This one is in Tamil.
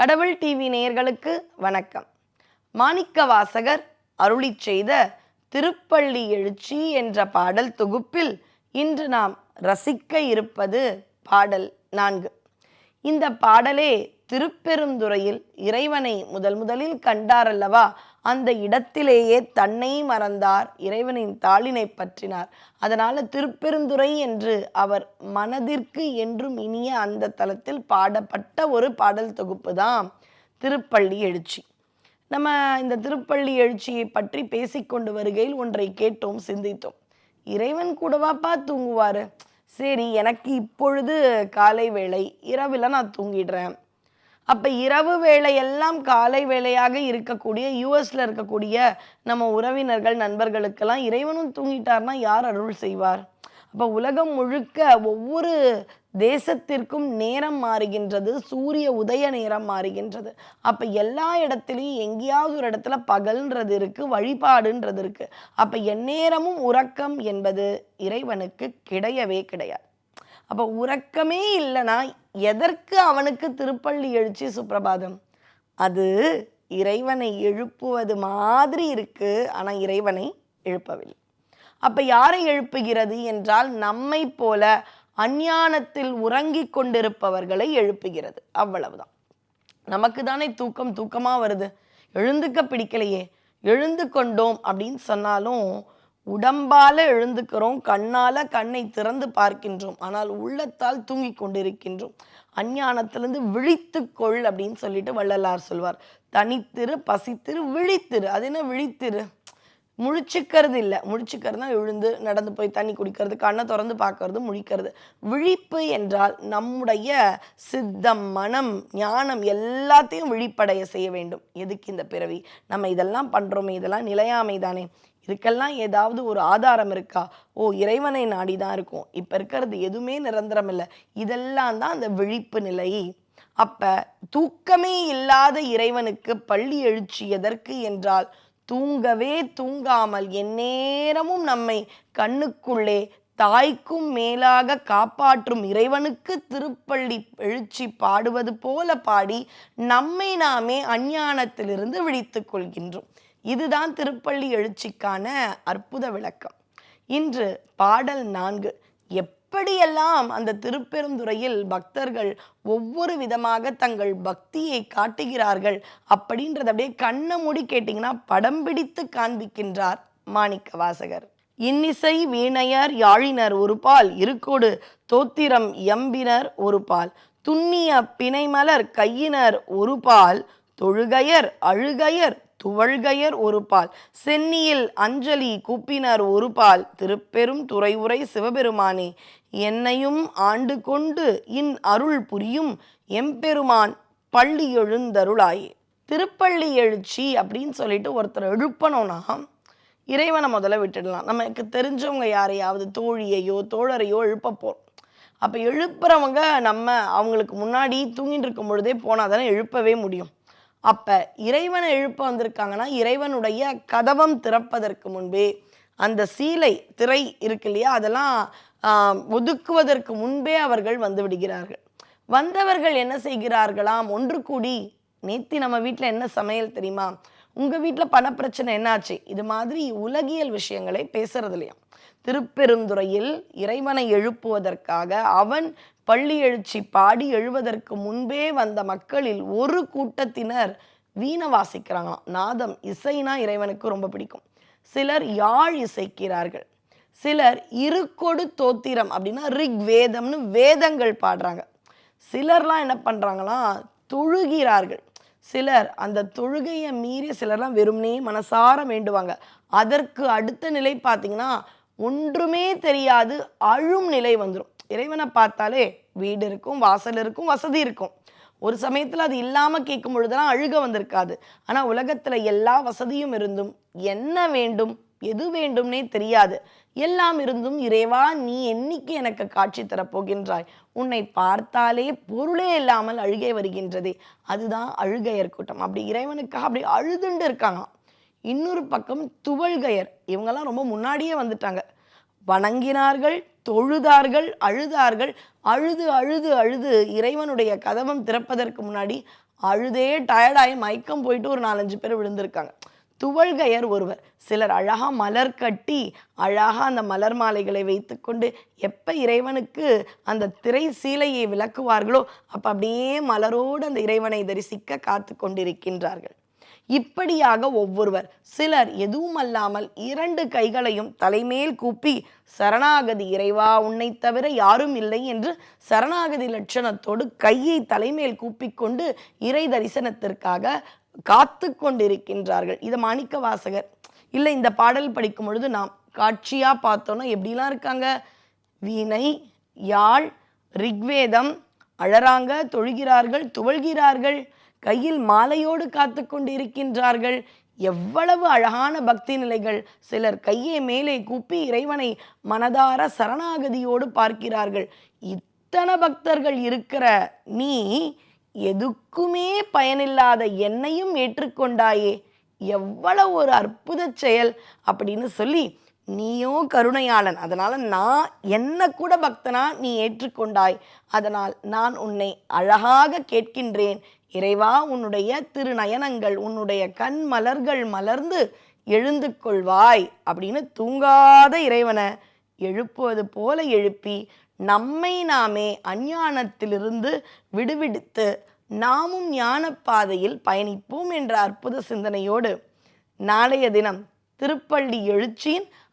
கடவுள் டிவி நேயர்களுக்கு வணக்கம். மாணிக்க வாசகர் அருளிச் செய்த திருப்பள்ளி எழுச்சி என்ற பாடல் தொகுப்பில் இன்று நாம் ரசிக்க இருப்பது பாடல் நான்கு. இந்த பாடலே திருப்பெருந்துறையில் இறைவனை முதல் முதலில் கண்டாரல்லவா அந்த இடத்திலேயே தன்னை மறந்தார் இறைவனின் தாளினை பற்றினார். அதனால திருப்பெருந்துறை என்று அவர் மனதிற்கு என்றும் இனிய அந்த தலத்தில் பாடப்பட்ட ஒரு பாடல் தொகுப்பு தான் திருப்பள்ளி எழுச்சி. நம்ம இந்த திருப்பள்ளி எழுச்சியை பற்றி பேசிக்கொண்டு வருகையில் ஒன்றை கேட்டோம் சிந்தித்தோம். இறைவன் கூடவாப்பா தூங்குவாரு? சரி எனக்கு இப்பொழுது காலை வேளை. இரவில் நான் தூங்கிடுறேன். அப்போ இரவு வேளையெல்லாம் காலை வேலையாக இருக்கக்கூடிய யூஎஸ்ல இருக்கக்கூடிய நம்ம உறவினர்கள் நண்பர்களுக்கெல்லாம் இறைவனும் தூங்கிட்டார்னா யார் அருள் செய்வார்? அப்போ உலகம் முழுக்க ஒவ்வொரு தேசத்திற்கும் நேரம் மாறுகின்றது சூரிய உதய நேரம் மாறுகின்றது. அப்போ எல்லா இடத்துலையும் எங்கேயாவது ஒரு இடத்துல பகல்ன்றது இருக்கு வழிபாடுன்றது இருக்கு. அப்போ எந்நேரமும் உறக்கம் என்பது இறைவனுக்கு கிடையவே கிடையாது. அப்போ உறக்கமே இல்லைன்னா எதற்கு அவனுக்கு திருப்பள்ளி எழுச்சி சுப்பிரபாதம்? அது இறைவனை எழுப்புவது மாதிரி இருக்கு ஆனால் இறைவனை எழுப்பவில்லை. அப்போ யாரை எழுப்புகிறது என்றால் நம்மை போல அஞ்ஞானத்தில் உறங்கி கொண்டிருப்பவர்களை எழுப்புகிறது. அவ்வளவுதான். நமக்கு தானே தூக்கம் தூக்கமாக வருது. எழுந்துக்க பிடிக்கலையே. எழுந்து கொண்டோம் அப்படின்னு சொன்னாலும் உடம்பால எழுந்துக்கிறோம் கண்ணால கண்ணை திறந்து பார்க்கின்றோம் ஆனால் உள்ளத்தால் தூங்கி கொண்டிருக்கின்றோம். அஞ்ஞானத்திலிருந்து விழித்துக்கொள் அப்படின்னு சொல்லிட்டு வள்ளலார் சொல்வார். தனித்திரு பசித்திரு விழித்திரு. அது என்ன விழித்திரு? முழிச்சுக்கிறது இல்லை முழிச்சுக்கிறதுனா எழுந்து நடந்து போய் தண்ணி குடிக்கிறது கண்ணை திறந்து பார்க்கறது முழிக்கிறது. விழிப்பு என்றால் நம்முடைய சித்தம் மனம் ஞானம் எல்லாத்தையும் விழிப்படைய செய்ய வேண்டும். எதுக்கு இந்த பிறவி? நம்ம இதெல்லாம் பண்ணுறோமே இதெல்லாம் நிலையாமை தானே இதுக்கெல்லாம் ஏதாவது ஒரு ஆதாரம் இருக்கா? ஓ இறைவனை நாடி தான் இருக்கும். இப்போ இருக்கிறது எதுவுமே நிரந்தரம் இல்லை இதெல்லாம் தான் அந்த விழிப்பு நிலை. அப்போ தூக்கமே இல்லாத இறைவனுக்கு பள்ளி எழுச்சி எதற்கு என்றால் தூங்கவே தூங்காமல் எந்நேரமும் நம்மை கண்ணுக்குள்ளே தாய்க்கும் மேலாக காப்பாற்றும் இறைவனுக்கு திருப்பள்ளி எழுச்சி பாடுவது போல பாடி நம்மை நாமே அஞ்ஞானத்திலிருந்து விழித்து கொள்கின்றோம். இதுதான் திருப்பள்ளி எழுச்சிக்கான அற்புத விளக்கம். இன்று பாடல் நான்கு. எப்படியெல்லாம் அந்த திருப்பெருந்துறையில் பக்தர்கள் ஒவ்வொரு விதமாக தங்கள் பக்தியை காட்டுகிறார்கள் அப்படின்றத அப்படியே கண்ணை மூடி கேட்டிங்கன்னா படம் பிடித்து காண்பிக்கின்றார் மாணிக்க வாசகர். இன்னிசை வீணையர் யாழினர் ஒரு பால் இருக்கோடு தோத்திரம் எம்பினர் ஒரு பால் துண்ணிய பிணைமலர் கையினர் ஒரு பால் தொழுகையர் அழுகையர் துவழ்கையர் ஒரு பால் சென்னியில் அஞ்சலி கூப்பினர் ஒரு பால் திருப்பெரும் துறையுரை சிவபெருமானே என்னையும் ஆண்டு கொண்டு இன் அருள் புரியும் எம்பெருமான் பள்ளி எழுந்தருளாயே. திருப்பள்ளி எழுச்சி அப்படின்னு சொல்லிட்டு ஒருத்தர் எழுப்பணும்னா இறைவனை முதல்ல விட்டுடலாம். நமக்கு தெரிஞ்சவங்க யாரையாவது தோழியையோ தோழரையோ எழுப்பப்போம் அப்போ எழுப்புறவங்க நம்ம அவங்களுக்கு முன்னாடி தூங்கிட்டு இருக்கும் பொழுதே போனால் தானே எழுப்பவே முடியும். அப்போ இறைவனை எழுப்ப வந்திருக்காங்கன்னா இறைவனுடைய கதவம் திறப்பதற்கு முன்பே அந்த சீலை திரை இருக்கு இல்லையா? அதெல்லாம் ஒதுக்குவதற்கு முன்பே அவர்கள் வந்து விடுகிறார்கள். வந்தவர்கள் என்ன செய்கிறார்களாம்? ஒன்று கூடி நேத்தி நம்ம வீட்டில் என்ன சமையல் தெரியுமா? உங்கள் வீட்டில் பணப்பிரச்சனை என்னாச்சு? இது மாதிரி உலகியல் விஷயங்களை பேசுறது இல்லையா? திருப்பெருந்துறையில் இறைவனை எழுப்புவதற்காக அவன் பள்ளி எழுச்சி பாடி எழுவதற்கு முன்பே வந்த மக்களில் ஒரு கூட்டத்தினர் வீணை வாசிக்கிறாங்களாம் நாதம் இசைனா இறைவனுக்கு ரொம்ப பிடிக்கும். சிலர் யாழ் இசைக்கிறார்கள். சிலர் இருக்கொடு தோத்திரம் அப்படின்னா ரிக் வேதம்னு வேதங்கள் பாடுறாங்க. சிலர்லாம் என்ன பண்றாங்களாம் தொழுகிறார்கள். சிலர் அந்த தொழுகையை மீறி சிலர்லாம் வெறும்னே மனசார வேண்டுவாங்க. அதற்கு அடுத்த நிலை பார்த்தீங்கன்னா ஒன்றுமே தெரியாது அழும் நிலை வந்துடும் இறைவனை பார்த்தாலே வீடு இருக்கும் வாசல் இருக்கும் வசதி இருக்கும். ஒரு சமயத்தில் அது இல்லாமல் கேட்கும் பொழுதெல்லாம் அழுக வந்திருக்காது. ஆனால் உலகத்தில் எல்லா வசதியும் இருந்தும் என்ன வேண்டும் எது வேண்டும்னே தெரியாது. எல்லாம் இருந்தும் இறைவா நீ என்னைக்கு எனக்கு காட்சி தரப்போகின்றாய்? உன்னை பார்த்தாலே பொருளே இல்லாமல் அழுகை வருகின்றதே. அதுதான் அழுகையர் கூட்டம். அப்படி இறைவனுக்காக அப்படி அழுதுண்டு இருக்காங்க இன்னொரு பக்கம் துவள்கையர். இவங்கெல்லாம் ரொம்ப முன்னாடியே வந்துட்டாங்க. வணங்கினார்கள் தொழுதார்கள் அழுதார்கள். அழுது அழுது அழுது இறைவனுடைய கதவம் திறப்பதற்கு முன்னாடி அழுதே டயர்டாகி மயக்கம் போயிட்டு ஒரு நாலஞ்சு பேர் விழுந்திருக்காங்க. துவள்கையர் ஒருவர். சிலர் அழகாக மலர் கட்டி அழகாக அந்த மலர் மாலைகளை வைத்துக்கொண்டு எப்போ இறைவனுக்கு அந்த திரை சீலையை விளக்குவார்களோ அப்போ அப்படியே மலரோடு அந்த இறைவனை தரிசிக்க காத்து கொண்டிருக்கின்றார்கள் இப்படியாக ஒவ்வொருவர் சிலர் எதுவுமல்லாமல் இரண்டு கைகளையும் தலைமேல் கூப்பி சரணாகதி இறைவா உன்னை தவிர யாரும் இல்லை என்று சரணாகதி லட்சணத்தோடு கையை தலைமேல் கூப்பிக்கொண்டு இறை தரிசனத்திற்காக காத்து கொண்டிருக்கின்றார்கள். இதை மாணிக்க வாசகர் இல்லை இந்த பாடல் படிக்கும் பொழுது நாம் காட்சியா பார்த்தோன்னா எப்படிலாம் இருக்காங்க? வீணை யாழ் ரிக்வேதம் அழறாங்க தொழுகிறார்கள் துவழ்கிறார்கள் கையில் மாலையோடு காத்து கொண்டிருக்கின்றார்கள் எவ்வளவு அழகான பக்தி நிலைகள். சிலர் கையை மேலே கூப்பி இறைவனை மனதார சரணாகதியோடு பார்க்கிறார்கள். இத்தனை பக்தர்கள் இருக்கிற நீ எதுக்குமே பயனில்லாத என்னையும் ஏற்றுக்கொண்டாயே. எவ்வளவு ஒரு அற்புத செயல் அப்படின்னு சொல்லி நீயோ கருணையாளன். அதனால் நான் என்ன கூட பக்தனா நீ ஏற்றுக்கொண்டாய். அதனால் நான் உன்னை அழகாக கேட்கின்றேன். இறைவா உன்னுடைய திருநயனங்கள் உன்னுடைய கண் மலர்கள் மலர்ந்து எழுந்து கொள்வாய் அப்படின்னு தூங்காத இறைவனை எழுப்புவது போல எழுப்பி நம்மை நாமே அஞ்ஞானத்திலிருந்து விடுவிடுத்து நாமும் ஞானப்பாதையில் பயணிப்போம் என்ற அற்புத சிந்தனையோடு நாளைய தினம் திருப்பள்ளி எழுச்சியின்